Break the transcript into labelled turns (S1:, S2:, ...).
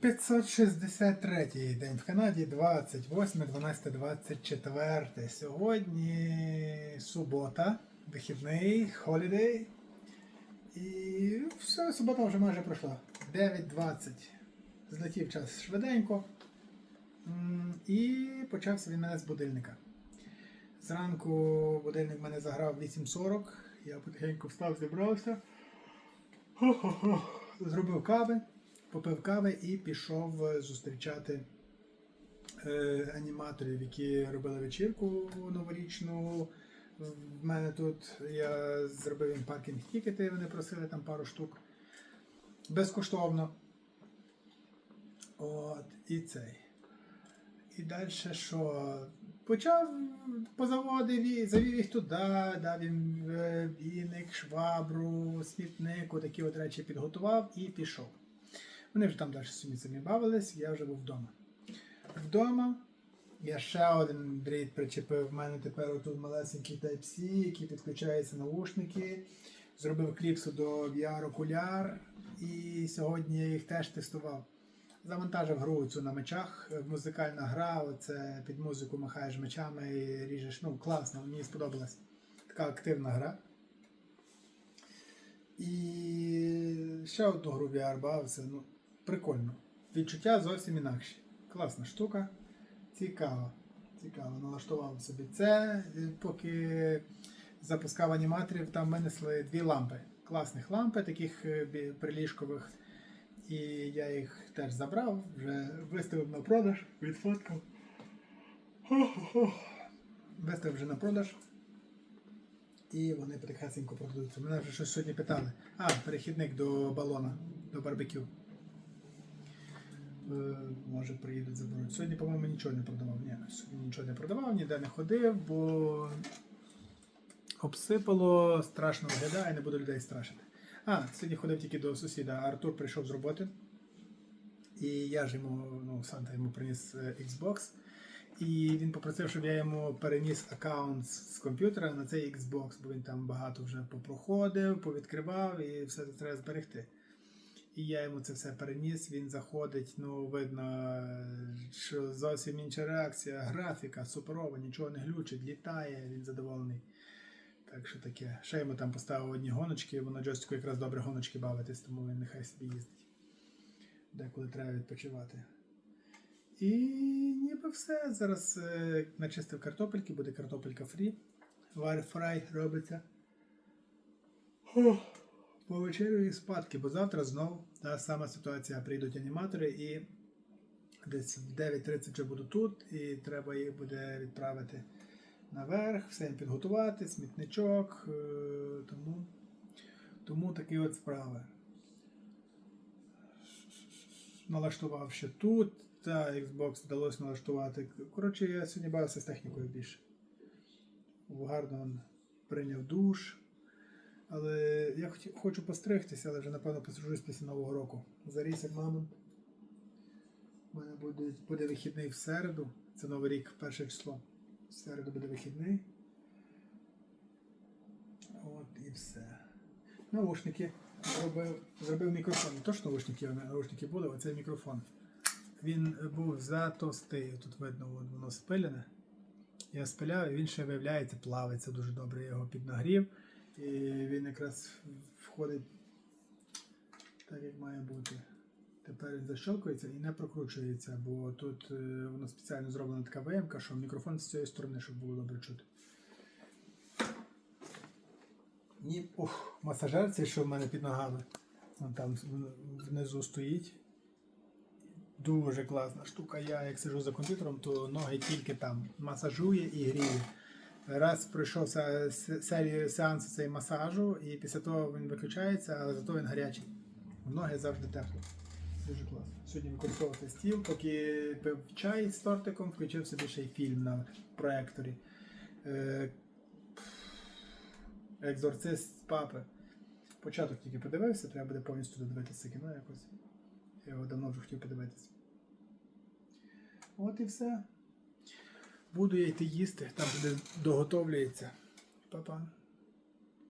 S1: 563 день в Канаді, 28, 12, 24. Сьогодні субота, вихідний, холідей. І все, субота вже майже пройшла. 9.20. Злетів час швиденько. І почався він мене з будильника. Зранку будильник мене заграв 8.40. Я потихеньку встав, зібрався. Зробив кави, попив кави і пішов е, зустрічати е, аніматорів, які робили вечірку новорічну. В мене тут я зробив їм паркінг тікети, вони просили там пару штук. Безкоштовно. От, і цей. І далі що? Почав позаводив завів їх туди, дав їм е, віник, швабру, смітник, такі от речі підготував і пішов. Вони вже там далі собі самі бавились, я вже був вдома. Вдома я ще один дріт причепив. В мене тепер тут малесенький Type-C, який підключається наушники. Зробив кліпсу до VR-окуляр, і сьогодні я їх теж тестував. Завантажив гру цю на мечах. Музикальна гра, оце під музику махаєш мечами і ріжеш. Ну, класно, мені сподобалась. Така активна гра. І ще одну гру VR бавився. Ну, прикольно. Відчуття зовсім інакші. Класна штука. Цікаво. Цікаво. Налаштував собі це. Поки запускав аніматорів, там винесли дві лампи. Класних лампи, таких е, приліжкових. І я їх теж забрав, вже виставив на продаж, відфоткав. Виставив вже на продаж. І вони потихесенько продаються. Мене вже щось сьогодні питали. А, перехідник до балона, до барбекю. Е, може приїдуть заберуть. Сьогодні, по-моєму, нічого не продавав. Ні, сьогодні нічого не продавав, ніде не ходив, бо обсипало, страшно виглядає, не буду людей страшити. А, сьогодні ходив тільки до сусіда. Артур прийшов з роботи. І я ж йому, ну, Санта йому приніс е, Xbox. І він попросив, щоб я йому переніс аккаунт з з комп'ютера на цей Xbox, бо він там багато вже попроходив, повідкривав і все це треба зберегти. І я йому це все переніс, він заходить, ну, видно, що зовсім інша реакція, графіка, суперова, нічого не глючить, літає, він задоволений. Так що таке. Ще йому там поставив одні гоночки, бо на джойстику якраз добре гоночки бавитись, тому він нехай собі їздить. Деколи треба відпочивати. І ніби все. Зараз е, начистив картопельки, буде картопелька фрі. Варфрай робиться. Ох, Повечерю і спадки, бо завтра знов та сама ситуація. Прийдуть аніматори і десь в 9.30 вже буду тут, і треба їх буде відправити наверх, все їм підготувати, смітничок. е, Тому, тому такі от справи. Налаштував ще тут, та Xbox вдалося налаштувати. Коротше, я сьогодні бавився з технікою більше. Гарно прийняв душ. Але я хочу постригтися, але вже напевно пострижусь після Нового року. Заріс як мамонт. У мене буде, буде вихідний в середу. Це Новий рік, перше число. В середу буде вихідний. От і все. Наушники. Зробив, зробив мікрофон. Не то, що наушники, наушники були, оцей мікрофон. Він був затовстий. Тут видно, воно спилене. Я спиляв, і він ще виявляється, плавиться дуже добре. Я його піднагрів. І він якраз входить так, як має бути. Тепер защелкується і не прокручується, бо тут е, воно спеціально зроблена така виємка, що мікрофон з цієї сторони, щоб було добре чути. Ні, ух, масажер цей, що в мене під ногами. Вон там внизу стоїть. Дуже класна штука. Я як сижу за комп'ютером, то ноги тільки там масажує і гріє. Раз пройшов се- се- серію сеансу цей масажу, і після того він виключається, але зато він гарячий. Ноги завжди тепло. Дуже класно. Сьогодні використовувати стіл, поки пив чай з тортиком, включив собі ще й фільм на проекторі. Е, Екзорцист папи. Початок тільки подивився, треба буде повністю додивитися кіно якось. Я його давно вже хотів подивитися. От і все. Буду я йти їсти, там де доготовлюється. Па-па.